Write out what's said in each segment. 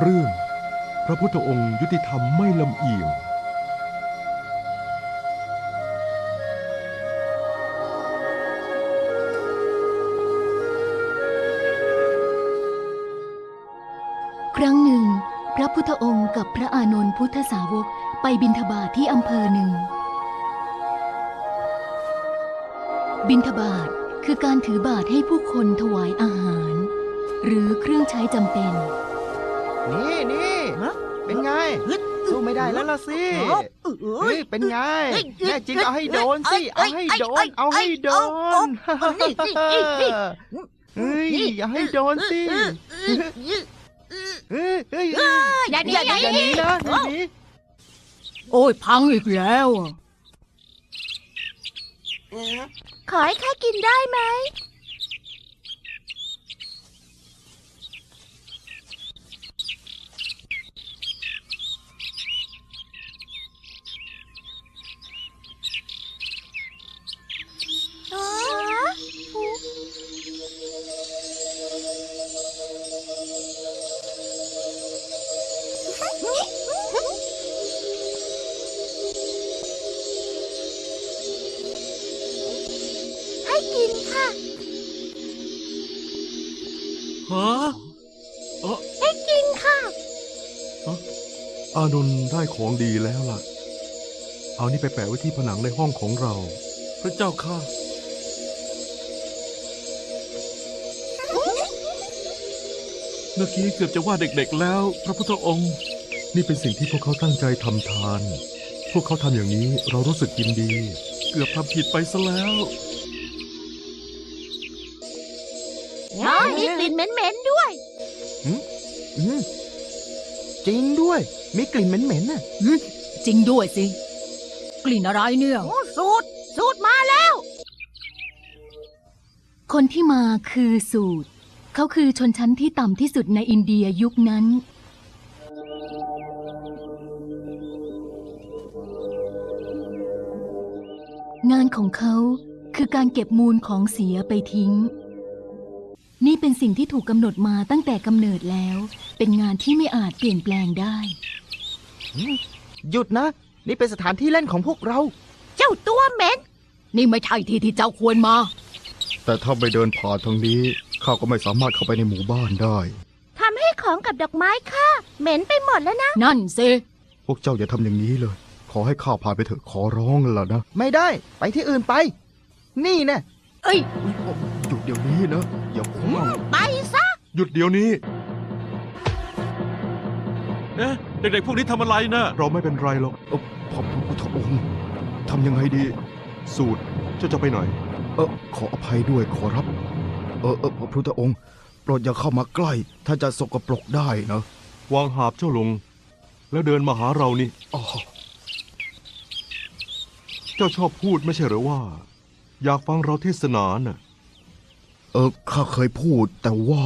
เรื่อง พระพุทธองค์ยุติธรรมไม่ลำเอียง ครั้งหนึ่ง พระพุทธองค์กับพระอานนท์พุทธสาวกไปบิณฑบาตทที่อำเภอหนึ่ง บิณฑบาตคือการถือบาตรให้ผู้คนถวายอาหาร หรือเครื่องใช้จำเป็น นี่นี่ฮะเป็นไง สู้ไม่ได้แล้วล่ะสิเอ้เฮ้ยเป็นไงแน่จริงเอาให้โดนสิ เอาให้โดน เอาให้โดนเฮ้ยอย่าให้โดนสิเฮ้ยเฮ้ยอย่าหนีอย่าอย่าหนีหนีนะอย่าหนีโอ้ยพังอีกแล้วอะขอให้ข้ากินได้ไหม ให้กินค่ะ ฮะให้กินค่ะ อานนท์ได้ของดีแล้วล่ะ เอานี่ไปแปะไว้ที่ผนังในห้องของเรา พระเจ้าค่ะ เมื่อกี้เกือบจะว่าเด็กๆแล้ว พระพุทธองค์ นี่เป็นสิ่งที่พวกเขาตั้งใจทำทาน พวกเขาทำอย่างนี้เรารู้สึกยินดี เกือบทำผิดไปซะแล้ว น้องมีกลิ่นเหม็นๆด้วย อืมจริงด้วย มีกลิ่นเหม็นๆน่ะ จริงด้วยสิ กลิ่นอะไรเนี่ยสูตร สูตรมาแล้ว คนที่มาคือสูตร เขาคือชนชั้นที่ต่ำที่สุดในอินเดียยุคนั้น งานของเขาคือการเก็บมูลของเสียไปทิ้ง นี่เป็นสิ่งที่ถูกกำหนดมาตั้งแต่กำเนิดแล้ว เป็นงานที่ไม่อาจเปลี่ยนแปลงได้ หยุดนะ นี่เป็นสถานที่เล่นของพวกเรา เจ้าตัวเหม็นนี่ไม่ใช่ที่ที่เจ้าควรมา แต่ถ้าไม่เดินผ่านทางนี้ ข้าก็ไม่สามารถเข้าไปในหมู่บ้านได้ ทำให้ของกับดอกไม้ค่ะเหม็นไปหมดแล้วนะ นั่นสิพวกเจ้าอย่าทำอย่างนี้เลย ขอให้ข้าผ่านไปเถอะขอร้องล่ะนะ ไม่ได้ ไปที่อื่นไป นี่แน่เอ้ย หยุดเดี๋ยวนี้นะ อย่าขว้างไปซะ หยุดเดี๋ยวนี้ เอ๊ะเด็กๆพวกนี้ทำอะไรนะเราไม่เป็นไรหรอกเอ้าพระพุทธองค์ทำยังไงดี สูตรเจ้าจะไปไหน เออขออภัยด้วยขอรับ เออเออพระพุทธองค์ โปรดอย่าเข้ามาใกล้ท่านจะสกปรกได้นะวางหาบเจ้าลง แล้วเดินมาหาเรานี่ อ๋อเจ้าชอบพูดไม่ใช่เหรือว่า อยากฟังเราเทศนาน่ะ เออข้าเคยพูดแต่ว่า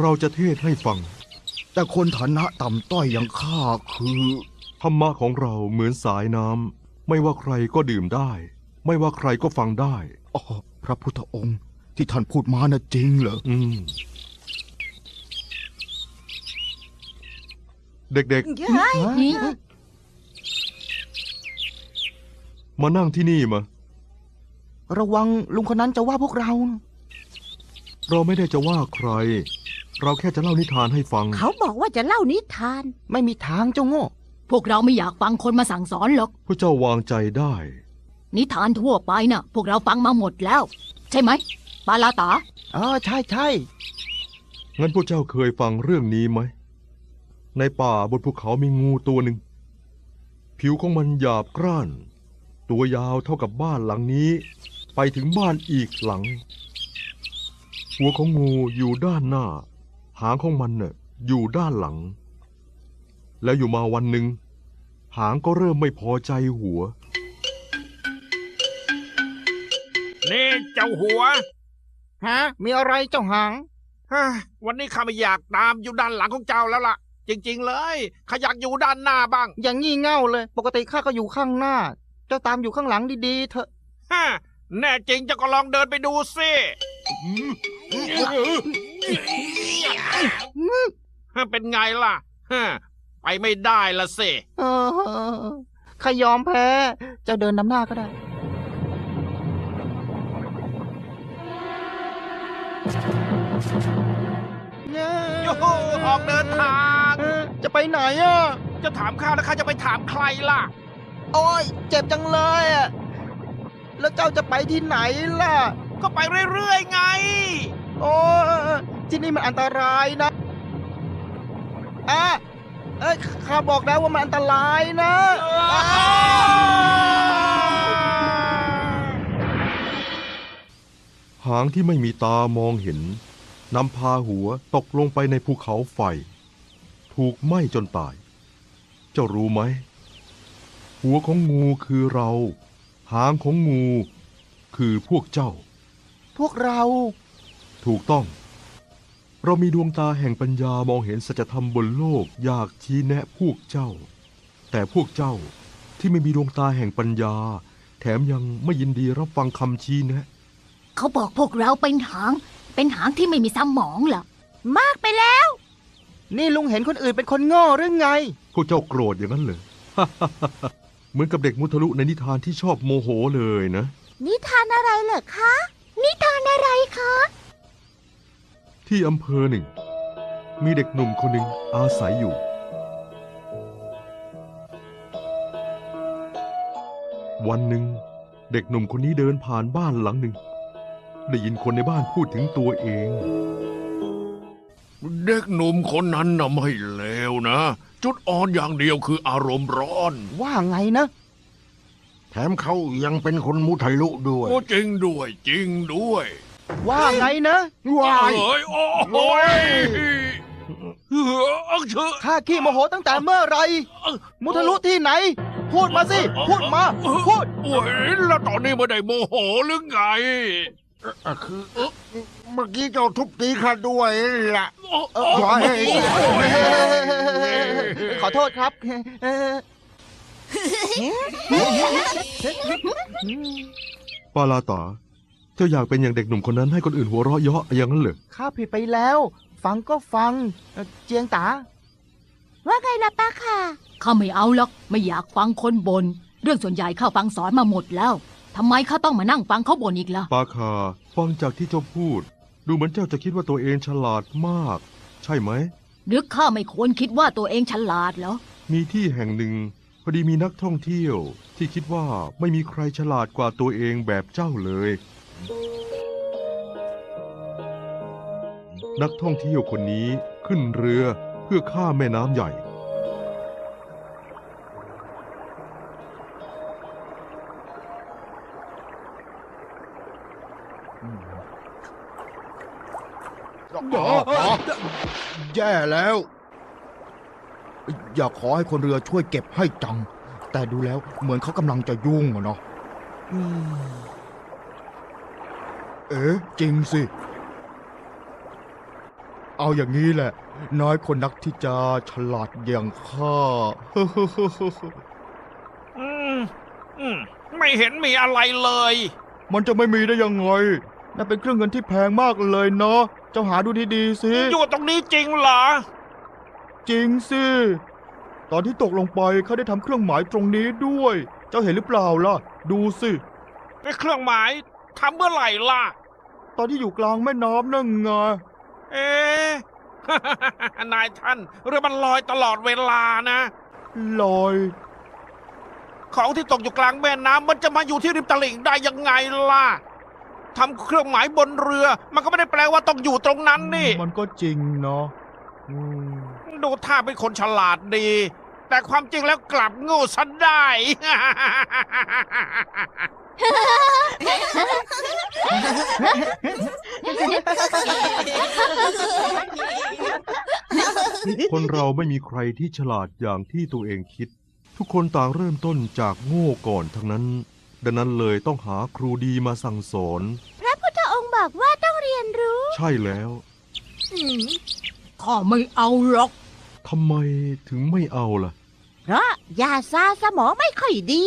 เราจะเทศให้ฟัง แต่คนฐานะต่ำต้อยอย่างข้าคือ ธรรมะของเราเหมือนสายน้ำไม่ว่าใครก็ดื่มได้ ไม่ว่าใครก็ฟังได้ อ๋อ พระพุทธองค์ ที่ท่านพูดมาน่ะจริงเหรอ อืม เด็กนี่ๆมานั่งที่นี่มา ระวังลุงคนนั้นจะว่าพวกเรานะเราไม่ได้จะว่าใคร เราแค่จะเล่านิทานให้ฟัง เขาบอกว่าจะเล่านิทาน ไม่มีทางเจ้าโง่ พวกเราไม่อยากฟังคนมาสั่งสอนหรอก พระเจ้าวางใจได้ นิทานทั่วไปน่ะ พวกเราฟังมาหมดแล้ว ใช่ไหม ปาลาตาอ๋อใช่ใช่งั้นพวกเจ้าเคยฟังเรื่องนี้ไหม ในป่าบนภูเขามีงูตัวหนึ่ง ผิวของมันหยาบกร้าน ตัวยาวเท่ากับบ้านหลังนี้ ไปถึงบ้านอีกหลัง หัวของงูอยู่ด้านหน้า หางของมันน่ะอยู่ด้านหลัง แล้วอยู่มาวันหนึ่ง หางก็เริ่มไม่พอใจหัว นี่เจ้าหัว ฮะ มีอะไรเจ้าหางเฮ้ยวันนี้ข้าไม่อยากตามอยู่ด้านหลังของเจ้าแล้วล่ะ จริง ๆ เลยข้าอยากอยู่ด้านหน้าบ้าง อย่างงี่เง่าเลย ปกติข้าก็อยู่ข้างหน้า เจ้าตามอยู่ข้างหลังดีๆเถอะฮะแน่จริงเจะก็ลองเดินไปดูสิเป็นไงล่ะฮะไปไม่ได้ละสิเออข้ายอมแพ้ เจ้าเดินนำหน้าก็ได้ ออกเดินทางเออจะไปไหนอะ จะถามข้าแล้วข้าจะไปถามใครล่ะ โอ้ย เจ็บจังเลยอะแล้วเจ้าจะไปที่ไหนล่ะ ก็ไปเรื่อยๆไง โอ้ยที่นี่มันอันตรายนะอะเอ้ยข้าบอกแล้วว่ามันอันตรายนะอะ หางที่ไม่มีตามองเห็น นำพาหัวตกลงไปในภูเขาไฟ ถูกไหม้จนตาย เจ้ารู้ไหม หัวของงูคือเรา หางของงูคือพวกเจ้า พวกเรา ถูกต้อง เรามีดวงตาแห่งปัญญามองเห็นสัจธรรมบนโลกอยากชี้แนะพวกเจ้า แต่พวกเจ้าที่ไม่มีดวงตาแห่งปัญญา แถมยังไม่ยินดีรับฟังคำชี้แนะ เขาบอกพวกเราเป็นหาง เป็นหางที่ไม่มีสมองเหรอ มากไปแล้ว นี่ลุงเห็นคนอื่นเป็นคนโง่หรือไง พวกเจ้าโกรธอย่างนั้นเลยเหมือนกับเด็กมุทะลุในนิทานที่ชอบโมโหเลยนะ นิทานอะไรเหรอคะ นิทานอะไรคะ ที่อำเภอหนึ่ง มีเด็กหนุ่มคนหนึ่งอาศัยอยู่ วันหนึ่ง เด็กหนุ่มคนนี้เดินผ่านบ้านหลังหนึ่ง ได้ยินคนในบ้านพูดถึงตัวเอง เด็กหนุ่มคนนั้นน่ะไม่เลวนะ จุดอ่อนอย่างเดียวคืออารมณ์ร้อน ว่าไงนะ แถมเขายังเป็นคนมุทะลุด้วยโอ้จริงด้วยจริงด้วยว่าไงนะว้ายเอ้ยโอ้โหยเฮ้อเชอะข้าขี้โมโหตั้งแต่เมื่อไหรมุทะลุที่ไหน พูดมาสิ พูดมา พูด โอ้ยแล้วตอนนี้ไม่ได้โมโหหรือไง คือเมื่อกี้เจ้าทุบตีข้าด้วยล่ะโอ้เออโอ้ขอโทษครับ ปาลาตาเจ้าอยากเป็นอย่างเด็กหนุ่มคนนั้นให้คนอื่นหัวเราะเยาะอย่างนั้นเหรอข้าผิดไปแล้ว ฟังก็ฟังเอ่อเจียงตา ว่าไงล่ะป้าค่ะ ข้าไม่เอาหรอก ไม่อยากฟังคนบน่นเรื่องส่วนใหญ่ข้าฟังสอนมาหมดแล้ว ทำไมข้าต้องมานั่งฟังเขาบ่นอีกล่ะ ปาคาฟังจากที่เจ้าพูด ดูเหมือนเจ้าจะคิดว่าตัวเองฉลาดมาก ใช่ไหม หรือข้าไม่ควรคิดว่าตัวเองฉลาดเหรอ มีที่แห่งหนึ่ง พอดีมีนักท่องเที่ยว ที่คิดว่าไม่มีใครฉลาดกว่าตัวเองแบบเจ้าเลย นักท่องเที่ยวคนนี้ขึ้นเรือเพื่อข้ามแม่น้ำใหญ่ แย่แล้ว อยากขอให้คนเรือช่วยเก็บให้จัง แต่ดูแล้วเหมือนเขากำลังจะยุ่งอะเนาะอืมเอ๊ะจริงสิ เอาอย่างนี้แหละ น้อยคนนักที่จะฉลาดอย่างข้า อืมอืมไม่เห็นมีอะไรเลย มันจะไม่มีได้ยังไงนั่นเป็นเครื่องเงินที่แพงมากเลยเนาะเจ้าหาดูดีๆสิอยู่ตรงนี้จริงเหรอ จริงสิ ตอนที่ตกลงไปเขาได้ทำเครื่องหมายตรงนี้ด้วย เจ้าเห็นหรือเปล่าล่ะ ดูสิไอ้เครื่องหมายทำเมื่อไหร่ล่ะ ตอนที่อยู่กลางแม่น้ำนั่นไง เอ๊ะ นายท่านเรือมันลอยตลอดเวลานะ ลอย ของที่ตกอยู่กลางแม่น้ำมันจะมาอยู่ที่ริมตลิ่งได้ยังไงล่ะ ทำเครื่องหมายบนเรือ มันก็ไม่ได้แปลว่าต้องอยู่ตรงนั้นนี่ มันก็จริงเนาะอืมดูท่าเป็นคนฉลาดดี แต่ความจริงแล้วกลับโง่ซะได้ คนเราไม่มีใครที่ฉลาดอย่างที่ตัวเองคิด ทุกคนต่างเริ่มต้นจากโง่ก่อนทั้งนั้น ดังนั้นเลยต้องหาครูดีมาสั่งสอน พระพุทธองค์บอกว่าต้องเรียนรู้ใช่แล้วข้าไม่เอาหรอก ทำไมถึงไม่เอาล่ะ เพราะยาซาสมองไม่ค่อยดี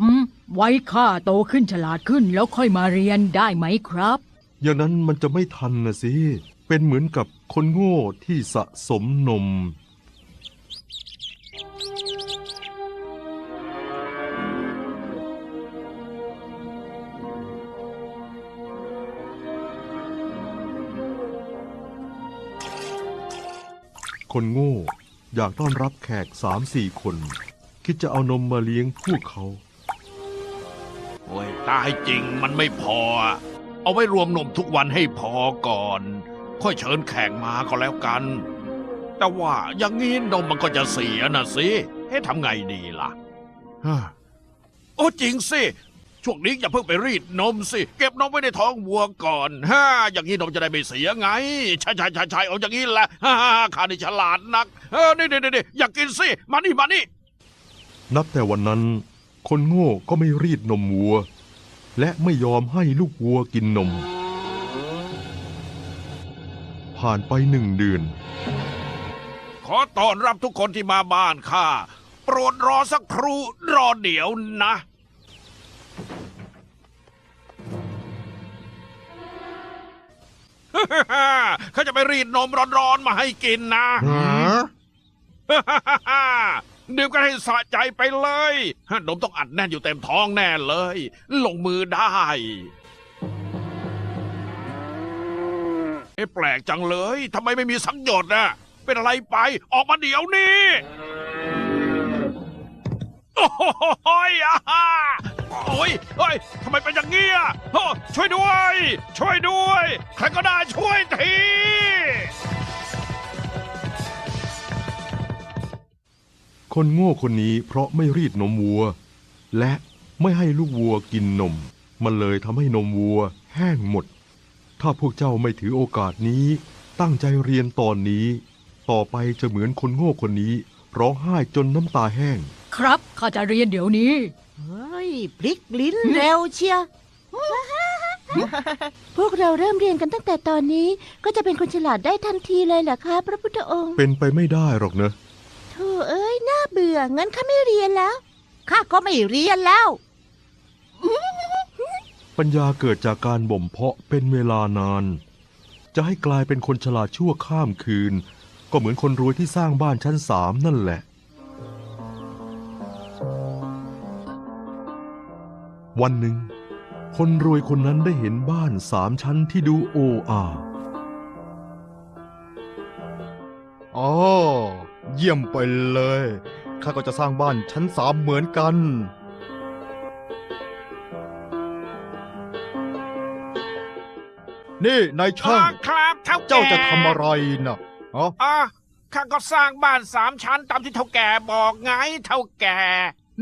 อืม ไว้ข้าโตขึ้นฉลาดขึ้นแล้วค่อยมาเรียนได้ไหมครับ อย่างนั้นมันจะไม่ทันนะสิไปเป็นเหมือนกับคนโง่ที่สะสมนม คนโง่ อยากต้อนรับแขกสามสี่คน คิดจะเอานมมาเลี้ยงพวกเขา โอ้ยตายจริงมันไม่พอ เอาไว้รวมนมทุกวันให้พอก่อน ค่อยเชิญแขกมาก็แล้วกัน แต่ว่าอย่างนี้นมมันก็จะเสียนะสิให้ทำไงดีล่ะฮะโอ้จริงสิ ช่วงนี้อย่าเพิ่งไปรีดนมสิ เก็บนมไว้ในท้องวัวก่อนฮ่าอย่างนี้นมจะได้ไม่เสียไงใช่ใช่ใช่ใช่เอาอย่างนี้แหละฮ่าฮ่าฮ่าข้านี่ฉลาดนักเออนี่นี่นี่อยากกินสิมานี่มานี่นับแต่วันนั้น คนโง่ก็ไม่รีดนมวัว และไม่ยอมให้ลูกวัวกินนม ผ่านไปหนึ่งเดือน ขอต้อนรับทุกคนที่มาบ้านข้าโปรดรอสักครู่รอเดี๋ยวนะ ข้าจะไปรีดนมร้อนๆมาให้กินนะดื่มกันให้สะใจไปเลยนมต้องอัดแน่นอยู่เต็มท้องแน่เลย ลงมือได้เอ๊ะแปลกจังเลยทำไมไม่มีสักหยดน่ะ เป็นอะไรไป ออกมาเดี๋ยวนี้ โอ้โหยอะ โอ้ยเฮ้ยทำไมเป็นอย่างเงี้ยโอ้ช่วยด้วย ช่วยด้วย ใครก็ได้ช่วยที คนโง่คนนี้เพราะไม่รีดนมวัว และไม่ให้ลูกวัวกินนม มันเลยทำให้นมวัวแห้งหมด ถ้าพวกเจ้าไม่ถือโอกาสนี้ ตั้งใจเรียนตอนนี้ ต่อไปจะเหมือนคนโง่คนนี้ร้องไห้จนน้ำตาแห้ง ครับ ข้าจะเรียนเดี๋ยวนี้ เฮ้ย พลิกลิ้นเร็วเชียวพวกเราเริ่มเรียนกันตั้งแต่ตอนนี้ก็จะเป็นคนฉลาดได้ทันทีเลยเหรอคะ พระพุทธองค์เป็นไปไม่ได้หรอกเนอะโธ่เอ้ยน่าเบื่องั้นข้าไม่เรียนแล้วข้าก็ไม่เรียนแล้ว ปัญญาเกิดจากการบ่มเพาะเป็นเวลานาน จะให้กลายเป็นคนฉลาดชั่วข้ามคืน ก็เหมือนคนรวยที่สร้างบ้านชั้นสามนั่นแหละ วันหนึ่ง คนรวยคนนั้นได้เห็นบ้านสามชั้นที่ดูโออาอ๋อเยี่ยมไปเลย ข้าก็จะสร้างบ้านชั้นสามเหมือนกัน นี่นายช่าง ครับเท่าแก่เจ้าจะทำอะไรนะอ๋ออะข้าก็สร้างบ้านสามชั้นตามที่เท่าแก่บอกไงเท่าแก่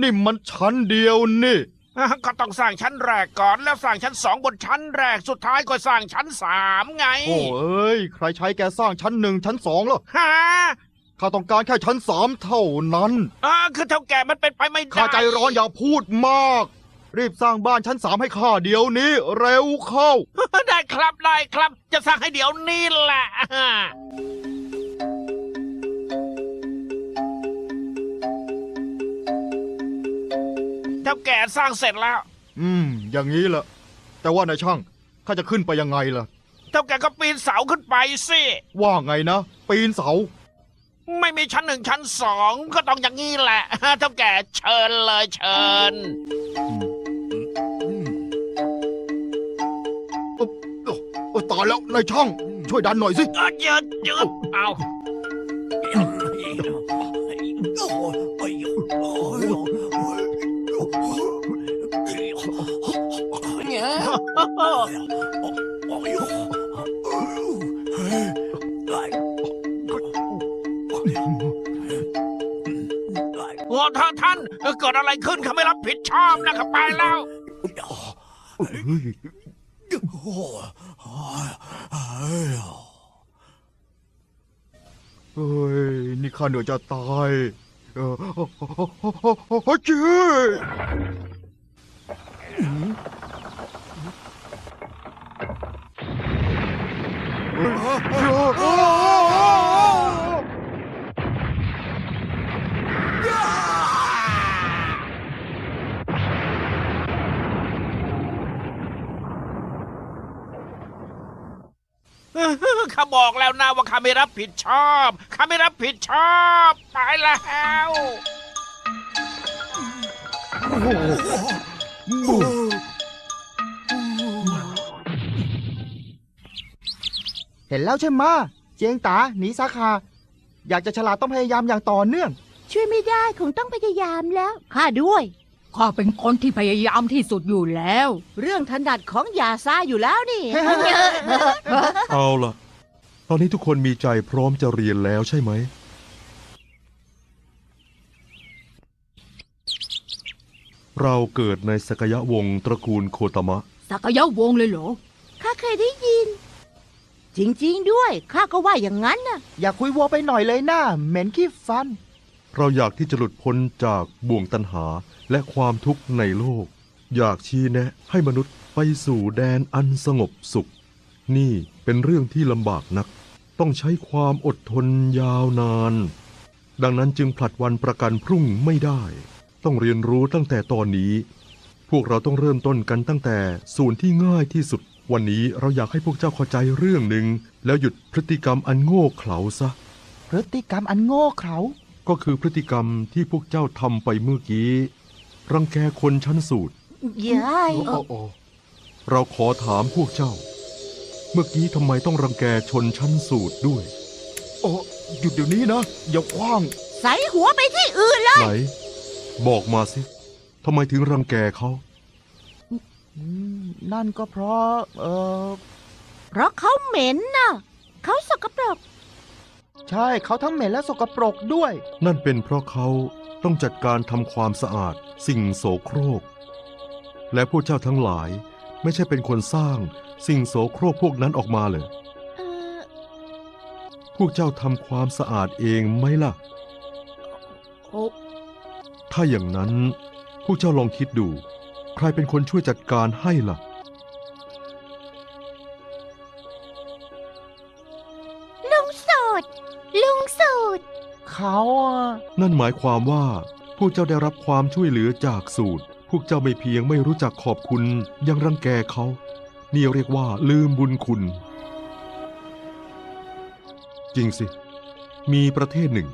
นี่มันชั้นเดียวนี่อะ ก็ต้องสร้างชั้นแรกก่อนแล้วสร้างชั้นสองบนชั้นแรกสุดท้ายก็สร้างชั้นสามไงโอ้เอ้ยใครใช้แกสร้างชั้นหนึ่งชั้นสองแล้วฮะข้าต้องการแค่ชั้นสามเท่านั้นอ่าคือเท่าแก่มันเป็นไปไม่ได้ข้าใจร้อนอย่าพูดมาก รีบสร้างบ้านชั้นสามให้ข้าเดี๋ยวนี้ เร็วเข้า ได้ครับได้ครับ จะสร้างให้เดี๋ยวนี้แหละ ท่าแก่สร้างเสร็จแล้วอืม อย่างนี้แหละแต่ว่านายช่างข้าจะขึ้นไปยังไงล่ะ เท่าแก่ก็ปีนเสาขึ้นไปสิว่าไงนะ ปีนเสา ไม่มีชั้นหนึ่งชั้นสองก็ต้องอย่างนี้แหละ เท่าแก่เชิญเลยเชิญ โอ้ตายแล้วนายช่าง ช่วยดันหน่อยสิ เออยืดยืดเอา ดอะไรขึ้นข้าไม่รับผิดชอบนะข้าไปแล้ว เอ้ย นี่ข้าเหนื่อยจะตายเออจีเฮ้ย ข้าบอกแล้วนะว่าข้าไม่รับผิดชอบข้าไม่รับผิดชอบไปแล้วเห็นแล้วใช่ไหมะเจียงตาหนีสาขา อยากจะฉลาดต้องพยายามอย่างต่อเนื่อง ช่วยไม่ได้คงต้องพยายามแล้ว ข้าด้วย ข้าเป็นคนที่พยายามที่สุดอยู่แล้ว เรื่องถนัดของยาซาอยู่แล้วนี่ เอาล่ะ ตอนนี้ทุกคนมีใจพร้อมจะเรียนแล้วใช่ไหม เราเกิดในสกยะวงศ์ตระกูลโคตามะ สักยะวงศ์เลยเหรอ ข้าเคยได้ยิน จริง ๆ ด้วย ข้าก็ว่าอย่างนั้นน่ะ อยากคุยวัวไปหน่อยเลยนะเหม็นขี้ฟัน เราอยากที่จะหลุดพ้นจากบ่วงตันหาและความทุกข์ในโลก อยากชี้แนะให้มนุษย์ไปสู่แดนอันสงบสุข นี่เป็นเรื่องที่ลำบากนัก ต้องใช้ความอดทนยาวนาน ดังนั้นจึงผลัดวันประกันพรุ่งไม่ได้ ต้องเรียนรู้ตั้งแต่ตอนนี้ พวกเราต้องเริ่มต้นกันตั้งแต่ส่วนที่ง่ายที่สุด วันนี้เราอยากให้พวกเจ้าเข้าใจเรื่องหนึ่งแล้วหยุดพฤติกรรมอันโง่เขลาซะ พฤติกรรมอันโง่เขลา ก็คือพฤติกรรมที่พวกเจ้าทำไปเมื่อกี้ รังแกคนชั้นสูตรยายโอ้โอ้เราขอถามพวกเจ้า เมื่อกี้ทำไมต้องรังแกชนชั้นสูตรด้วย โอ้หยุดเดี๋ยวนี้นะ อย่าคว้าง ใส่หัวไปที่อื่นเลยไหน บอกมาสิทำไมถึงรังแกเขาอืมนั่นก็เพราะ เออเพราะเขาเหม็นน่ะ เขาสกปรก ใช่เขาทั้งเหม็นและสกปรกด้วย นั่นเป็นเพราะเขาต้องจัดการทำความสะอาดสิ่งโสโครก และพวกเจ้าทั้งหลายไม่ใช่เป็นคนสร้างสิ่งโสโครกพวกนั้นออกมาเลยเออพวกเจ้าทำความสะอาดเองไหมล่ะ โอ้ถ้าอย่างนั้น พวกเจ้าลองคิดดู ใครเป็นคนช่วยจัดการให้ล่ะ เขาอะนั่นหมายความว่า พวกเจ้าได้รับความช่วยเหลือจากสูตร พวกเจ้าไม่เพียงไม่รู้จักขอบคุณ ยังรังแกเขา นี่เรียกว่าลืมบุญคุณ จริงสิ มีประเทศหนึ่ง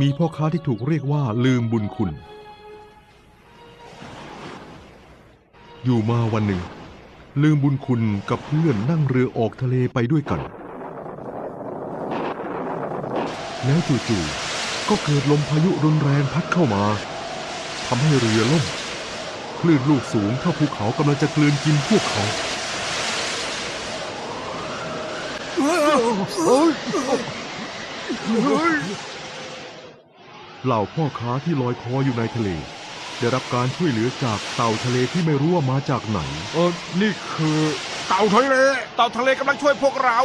มีพ่อค้าที่ถูกเรียกว่าลืมบุญคุณ อยู่มาวันหนึ่ง ลืมบุญคุณกับเพื่อนนั่งเรือออกทะเลไปด้วยกัน แล้วจู่ๆ ก็เกิดลมพายุรุนแรงพัดเข้ามาทำให้เรือล่ม คลื่นลูกสูงเท่าภูเขากำลังจะกลืนกินพวกเขาเหล่าพ่อค้าที่ลอยคออยู่ในทะเล ได้รับการช่วยเหลือจากเต่าทะเลที่ไม่รู้ว่ามาจากไหน เออ นี่คือ เต่าทะเล เต่าทะเลกำลังช่วยพวกเรา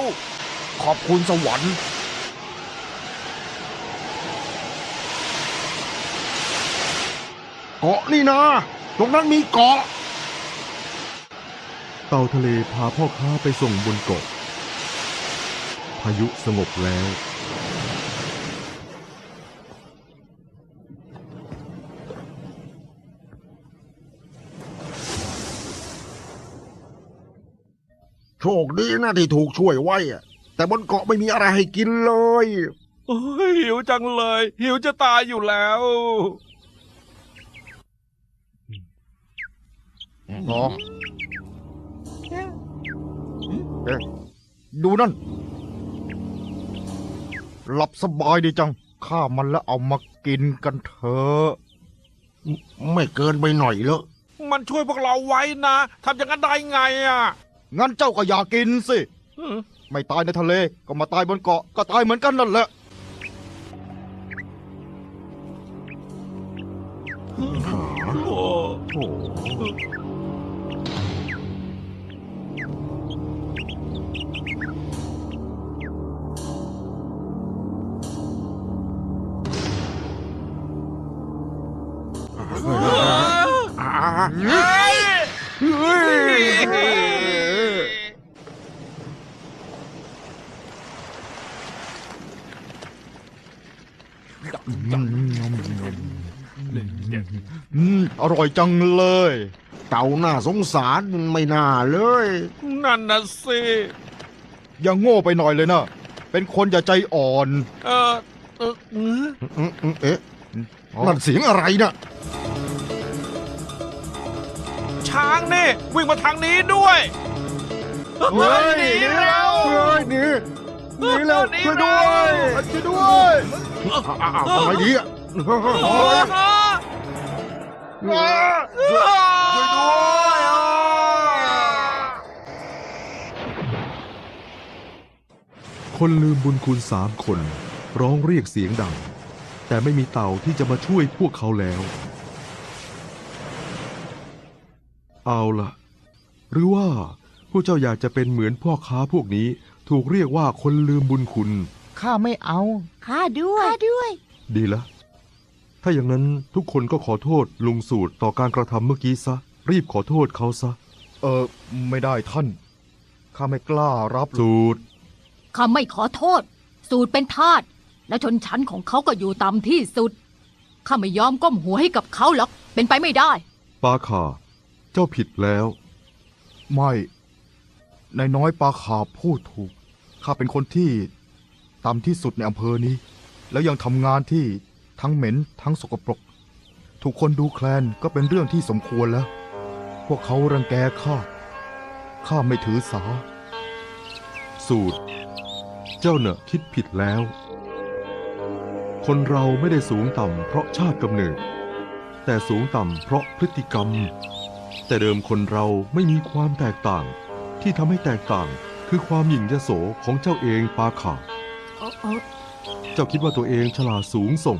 ขอบคุณสวรรค์ เกาะนี่นะตรงนั้นมีเกาะ เต่าทะเลพาพ่อค้าไปส่งบนเกาะ พายุสงบแล้ว โชคดีนะที่ถูกช่วยไว้อะแต่บนเกาะไม่มีอะไรให้กินเลย โอ้ยหิวจังเลย หิวจะตายอยู่แล้ว อ๋อเอ๊ะดูนั่น หลับสบายดีจังฆ่ามันแล้วเอามากินกันเถอะไม่เกินไปหน่อยเลยมันช่วยพวกเราไว้นะทำอย่างนั้นได้ไงอะ งั้นเจ้าก็อย่ากินสิอืมไม่ตายในทะเลก็มาตายบนเกาะก็ตายเหมือนกันนั่นแหละ โอ้โอ้ อืมอร่อยจังเลย เต่าน่าสงสารไม่น่าเลย นั่นน่ะสิอย่าโง่ไปหน่อยเลยนะ เป็นคนอย่าใจอ่อน เออเออเอออืมอืมเอ๊ะอ๋อนั่นเสียงอะไรนะ ช้างนี่ วิ่งมาทางนี้ด้วยเฮ้ยหนีแล้วเฮ้ยหนีหนีแล้วหนีช่วยแล้ด้ววยช่วยด้วยอ้าวทำไมดีอะช่วยด้วยคนลืมบุญคุณสามคน ร้องเรียกเสียงดัง แต่ไม่มีเต่าที่จะมาช่วยพวกเขาแล้ว เอาล่ะหรือว่าผู้เจ้าอยากจะเป็นเหมือนพ่อค้าพวกนี้ ถูกเรียกว่าคนลืมบุญคุณ ข้าไม่เอา ข้าด้วย ข้าด้วย ดีละ ถ้าอย่างนั้นทุกคนก็ขอโทษลุงสูตรต่อการกระทำเมื่อกี้ซะ รีบขอโทษเขาซะ เออไม่ได้ท่าน ข้าไม่กล้ารับสูตร ข้าไม่ขอโทษ สูตรเป็นทาสและชนชั้นของเขาก็อยู่ต่ำที่สุด ข้าไม่ยอมก้มหัวให้กับเขาหรอก เป็นไปไม่ได้ ปาขา เจ้าผิดแล้ว ไม่นายน้อยปลาขาพูดถูก ข้าเป็นคนที่ต่ำที่สุดในอำเภอนี้ แล้วยังทำงานที่ทั้งเหม็นทั้งสกปรก ถูกคนดูแคลนก็เป็นเรื่องที่สมควรแล้ว พวกเขารังแกข้า ข้าไม่ถือสา สูตร เจ้าเน่ะคิดผิดแล้ว คนเราไม่ได้สูงต่ำเพราะชาติกำเนิด แต่สูงต่ำเพราะพฤติกรรม แต่เดิมคนเราไม่มีความแตกต่าง ที่ทำให้แตกต่างคือความหยิ่งยโสของเจ้าเองปาขาเจ้าคิดว่าตัวเองฉลาดสูงส่ง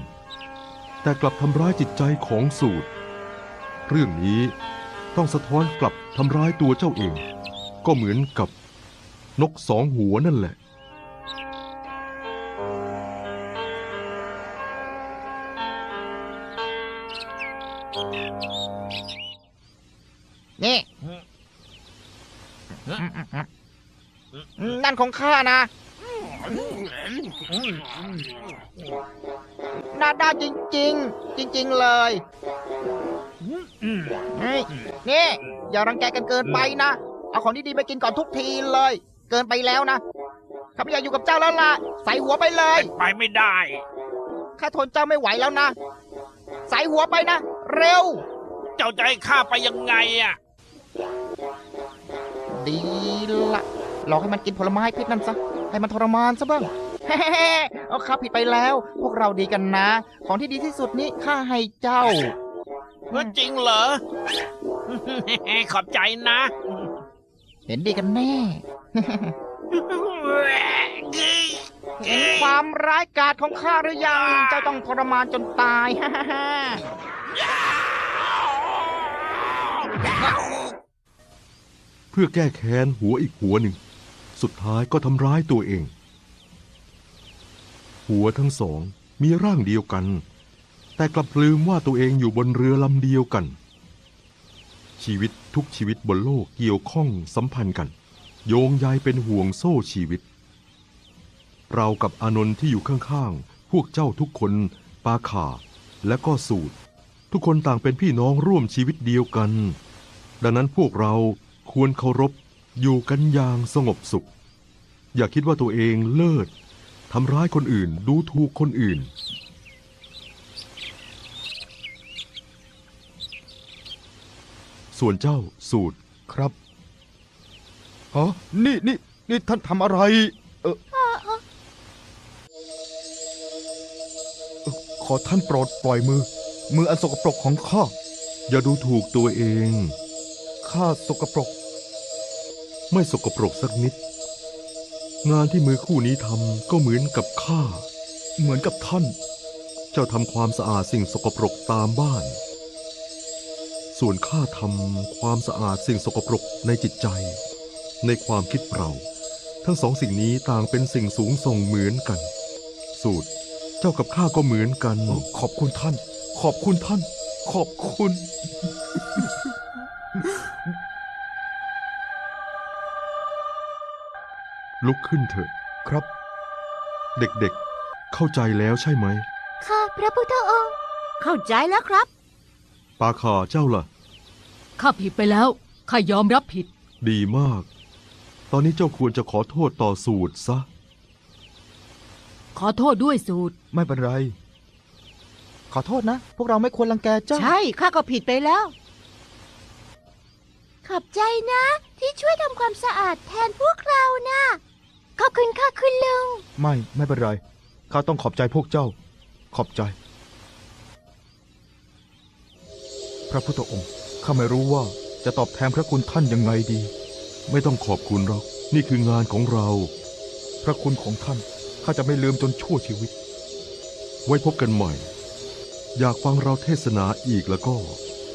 แต่กลับทำร้ายจิตใจของสูตร เรื่องนี้ต้องสะท้อนกลับทำร้ายตัวเจ้าเอง ก็เหมือนกับนกสองหัวนั่นแหละ นั่นของข้านะน่าด้านจริง ๆ จริง ๆ เลยเฮ้ยนี่อย่ารังแกกันเกินไปนะ เอาของดีๆไปกินก่อนทุกทีเลย เกินไปแล้วนะข้าไม่อยากอยู่กับเจ้าแล้วล่ะ ใส่หัวไปเลย ไปไม่ได้ข้าทนเจ้าไม่ไหวแล้วนะ ใส่หัวไปนะ เร็ว เจ้าจะให้ข้าไปยังไงอะ ดีละ หลอกให้มันกินผลไม้พิษนั่นซะ ให้มันทรมานซะบ้างเอาข้าผิดไปแล้ว พวกเราดีกันนะ ของที่ดีที่สุดนี้ข้าให้เจ้าว่าจริงเหรอ ขอบใจนะเห็นดีกันแน่ เห็นความร้ายกาจของข้าหรือยัง เจ้าต้องทรมานจนตายเพื่อแก้แค้นหัวอีกหัวหนึ่ง สุดท้ายก็ทำร้ายตัวเอง หัวทั้งสองมีร่างเดียวกัน แต่กลับลืมว่าตัวเองอยู่บนเรือลำเดียวกัน ชีวิตทุกชีวิตบนโลกเกี่ยวข้องสัมพันธ์กัน โยงใยเป็นห่วงโซ่ชีวิต เรากับอานนท์ที่อยู่ข้างๆ พวกเจ้าทุกคนปาขาและก็สูตร ทุกคนต่างเป็นพี่น้องร่วมชีวิตเดียวกัน ดังนั้นพวกเราควรเคารพ อยู่กันอย่างสงบสุข อย่าคิดว่าตัวเองเลิศทำร้ายคนอื่นดูถูกคนอื่น ส่วนเจ้าสูตรครับฮะนี่นี่นี่ท่านทำอะไร เออเอ่อขอท่านโปรดปล่อยมือ มืออันสกปรกของข้าอย่าดูถูกตัวเอง ข้าสกปรก ไม่สกปรกสักนิด งานที่มือคู่นี้ทำก็เหมือนกับข้า เหมือนกับท่าน เจ้าทำความสะอาดสิ่งสกปรกตามบ้าน ส่วนข้าทำความสะอาดสิ่งสกปรกในจิตใจ ในความคิดเรา ทั้งสองสิ่งนี้ต่างเป็นสิ่งสูงส่งเหมือนกัน สูตร เจ้ากับข้าก็เหมือนกัน ขอบคุณท่าน ขอบคุณท่าน ขอบคุณ ลุกขึ้นเถอะครับ เด็กๆ เข้าใจแล้วใช่ไหมค่ะพระพุทธองค์ เข้าใจแล้วครับ ปาขาเจ้าล่ะ ข้าผิดไปแล้ว ข้ายอมรับผิด ดีมาก ตอนนี้เจ้าควรจะขอโทษต่อสูตรซะ ขอโทษด้วยสูตร ไม่เป็นไร ขอโทษนะ พวกเราไม่ควรรังแกเจ้า ใช่ ข้าก็ผิดไปแล้ว ขอบใจนะ ที่ช่วยทำความสะอาดแทนพวกเรานะ ขอบคุณค่ะคุณลุง ไม่ไม่เป็นไรข้าต้องขอบใจพวกเจ้า ขอบใจ พระพุทธองค์ข้าไม่รู้ว่าจะตอบแทนพระคุณท่านยังไงดี ไม่ต้องขอบคุณหรอก นี่คืองานของเรา พระคุณของท่านข้าจะไม่ลืมจนชั่วชีวิต ไว้พบกันใหม่ อยากฟังเราเทศนาอีกแล้วก็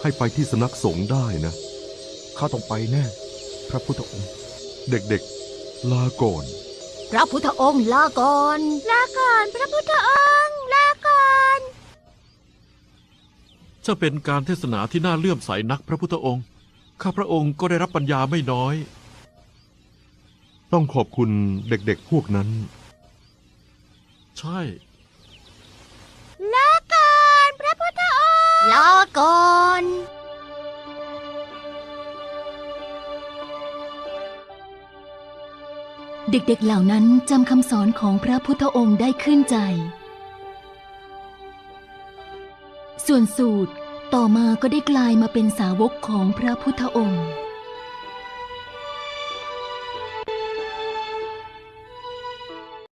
ให้ไปที่สำนักสงฆ์ได้นะ ข้าต้องไปแน่ พระพุทธองค์ เด็กๆ ลาก่อน พระพุทธองค์ลาก่อน ลาก่อนพระพุทธองค์ลาก่อนจะเป็นการเทศนาที่น่าเลื่อมใสนักพระพุทธองค์ ข้าพระองค์ก็ได้รับปัญญาไม่น้อย ต้องขอบคุณเด็กๆพวกนั้น ใช่ ลาก่อนพระพุทธองค์ลาก่อน เด็กๆเหล่านั้นจำคำสอนของพระพุทธองค์ได้ขึ้นใจ ส่วนสูตรต่อมาก็ได้กลายมาเป็นสาวกของพระพุทธองค์